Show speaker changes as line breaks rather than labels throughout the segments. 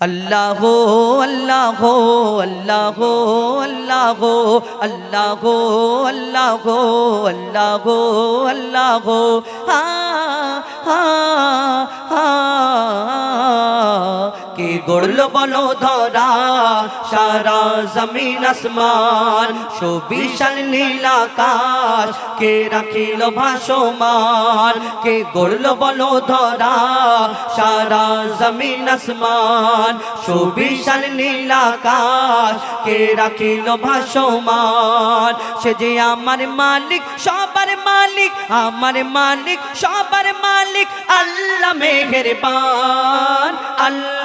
আল্লাহ আল্লাহ আল্লাহ আল্লাহ আল্লাহ আল্লাহ আল্লাহ আল্লাহ হা হা গড়ল বলো ধরা সারা জমিন আসমান, সুবিশাল নীল আকাশ, কে রাখিল ভাসমান, কে গড়ল বলো ধরা সারা জমিন আসমান, সুবিশাল নীল আকাশ, কে রাখিল ভাসমান। সে যে আমার মালিক, সবার মালিক, আমার মালিক, সবার মালিক, আল্লাহ মেহেরবান, আল্লাহ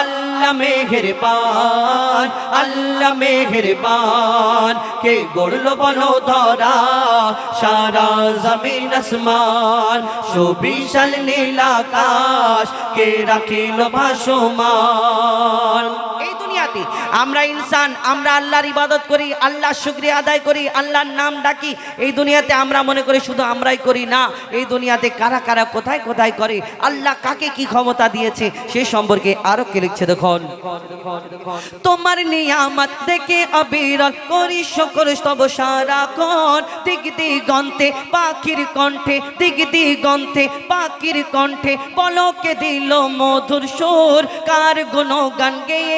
আল্লাহ মেহেরবান আল্লাহ মেহেরবান। কে গড়ল বলো ধরা, সারা জমিন আসমান, সুবিশাল নীলাকাশ কে রাখিল ভাসমান। এই আমরা ইনসান, আমরা আল্লাহর ইবাদত করি আল্লাহ শুক্রিয়া আদায় করি, আল্লাহর নাম ডাকি। এই দুনিয়াতে আমরা মনে করি শুধু আমরাই করি না, এই দুনিয়াতে কারা কারা কোথায় কোথায় করে, আল্লাহ কাকে কি ক্ষমতা দিয়েছে, সে সম্পর্কে আরও কে লিখছে দেখুন। তোমার নিয়ামত দেখে অবিরল করি, শকর স্তব সারাক্ষণ দিক দিগন্তে, পাখির কণ্ঠে, দিক দিগন্তে, পাখির কণ্ঠে পলকে দিল মধুর সুর। কার গুণগান গেয়ে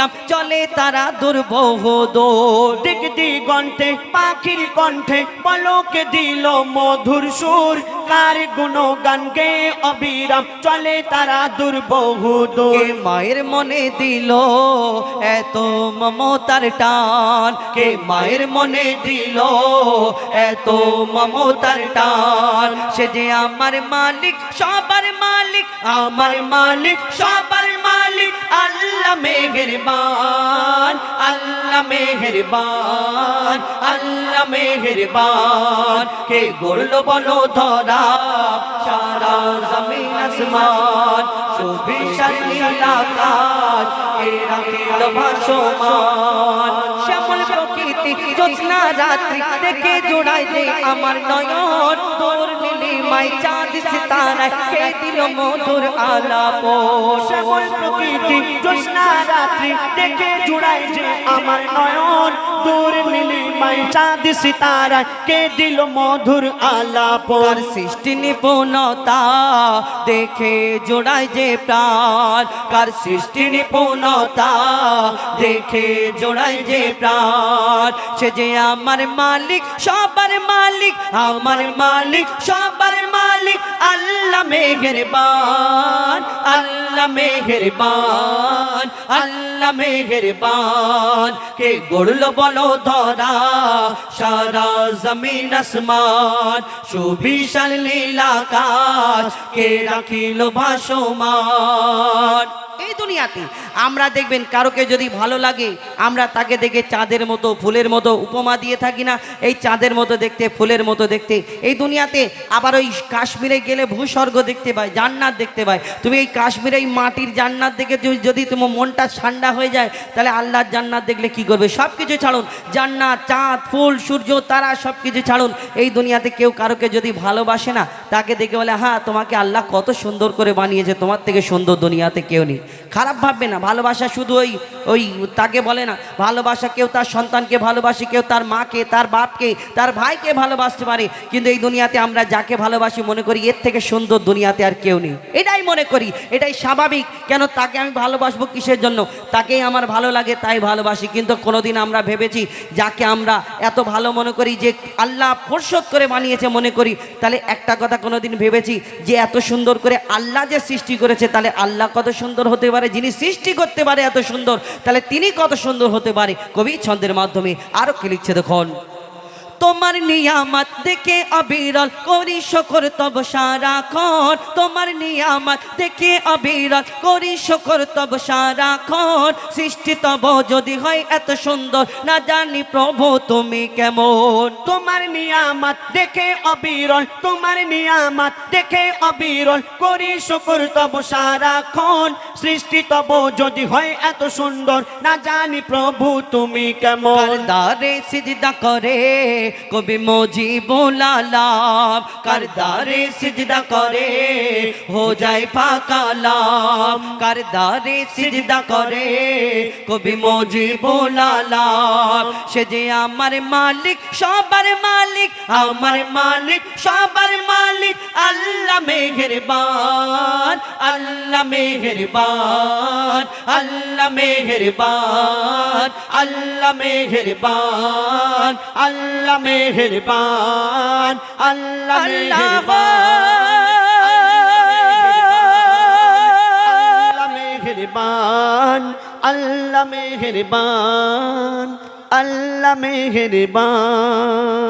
অবিরাম চলে তারা দুর্বহ দোর
দিক দিগন্তে পাখির কণ্ঠে পলকে দিল মধুর সুর। কার গুণগান গে অবিরাম চলে তারা দুর্বহু দূর
মায়ের মনে দিল এত মমতার টান? কে মায়ের মনে দিল এত মমতার টান? সে যে আমার মালিক সবার মালিক আমার মালিক সবার মালিক আল্লাহ মেহেরবান আল্লাহ মেহেরবান আল্লাহ মেহেরবান। কে গড়ল বলো ধরা, সারা জমিন আসমান, সুবিশাল নীল আকাশ কে রাখিল ভাসমান। শ্যামল প্রকৃতি জ্যোৎস্না রাত্রি দেখে জোড়ায় যে আমার নয়ন, তোর নীলিমাই চাঁদ সিতারায় কে দিল মধুর আলাপ।
প্রকৃতি জ্যোৎস্না রাত্রি দেখে জুড়াই যে আমার নয়ন। দূর চাঁদ সিতারা কে দিল মধুর আলাপ?
সৃষ্টি নিপুণতা দেখে জোড়ায় যে প্রাণ। কার সৃষ্টি নিপুণতা দেখে জোড়াই যে প্রাণ। সে যে আমার মালিক, সবার মালিক, আমার মালিক, সবার মালিক আল্লাহ মেহেরবান, আল্লাহ মেহেরবান আল্লাহ মেহেরবান। কে গড়ল বলো ধরা, সারা জমিন আসমান, সুবিশাল নীল কাজ কে রাখিল ভাসমান। দুনিয়াতে। আমরা দেখবেন কারোকে যদি ভালো লাগে, আমরা তাকে দেখে চাঁদের মতো, ফুলের মতো উপমা দিয়ে থাকি না। এই চাঁদের মতো দেখতে, ফুলের মতো দেখতে। এই দুনিয়াতে আবার ওই কাশ্মীরে গেলে ভূস্বর্গ দেখতে পায়, জান্নাত দেখতে পায়। তুমি এই কাশ্মীরে এই মাটির জান্নাত দেখে তুমি- যদি তোমার মনটা ঠান্ডা হয়ে যায়, তাহলে আল্লাহর জান্নাত দেখলে কি করবে? সব কিছু ছাড়ুন। জান্নাত, চাঁদ, ফুল, সূর্য, তারা সব কিছু ছাড়ুন। এই দুনিয়াতে কেউ কারোকে যদি ভালোবাসে না, তাকে দেখে বলে হ্যাঁ তোমাকে আল্লাহ কত সুন্দর করে বানিয়েছে, তোমার থেকে সুন্দর দুনিয়াতে কেউ নেই। খারাপ ভাববে না, ভালোবাসা শুধু ওই ওই তাকে বলে না, ভালোবাসা কেউ তার সন্তানকে ভালোবাসে, কেউ তার মাকে, তার বাপকে, তার ভাইকে ভালোবাসতে পারে, কিন্তু এই দুনিয়াতে আমরা যাকে ভালোবাসি মনে করি এর থেকে সুন্দর দুনিয়াতে আর কেউ নেই। এটাই মনে করি, এটাই স্বাভাবিক, কেন তাকে আমি ভালোবাসবো কিসের জন্য? তাকেই আমার ভালো লাগে, তাই ভালোবাসি, কিন্তু কোনোদিন আমরা ভেবেছি যাকে আমরা এত ভালো মনে করি যে আল্লাহ ফোরসত করে বানিয়েছে মনে করি, তাহলে একটা কথা কোনোদিন ভেবেছি যে এত সুন্দর করে আল্লাহ যে সৃষ্টি করেছে, তাহলে আল্লাহ কত সুন্দর হতে পারে যিনি সৃষ্টি করতে পারে এত সুন্দর, তাহলে তিনি কত সুন্দর হতে পারে? কবি ছন্দের মাধ্যমে আরও কে লিখছে দেখুন। তোমার নিয়ামত দেখে অবিরল করি শকর তব সারাক্ষণ তোমার নিয়ামত দেখে অবিরল করি শকর তব সারাক্ষণ সৃষ্টি তব যদি হয় এত সুন্দর না জানি প্রভু তুমি কেমন।
তোমার নিয়ামত দেখে অবিরল তোমার নিয়ামত দেখে অবিরল করি শুকুর তব সারাক্ষণ সৃষ্টি তব যদি হয় এত সুন্দর না জানি প্রভু তুমি কেমন।
কারদারে সিজদা করে কবি মজিবুল আলাম কারদারে সিজদা করে? হো যায় ফাকালাম কারদারে সিজদা করে? কবি মজিবুল আলাম, সে যে আমার মালিক, সবার মালিক, আমার মালিক, সবার মালিক, আল্লাহ মেহেরবান আল্লাহ মেহেরবান আল্লাহ মেহেরবান আল্লাহ মেহেরবান,
আল্লাহ মেহেরবান আল্লাহ মেহরবান আল্লাহ মেহরবান আল্লাহ মেহেরবান।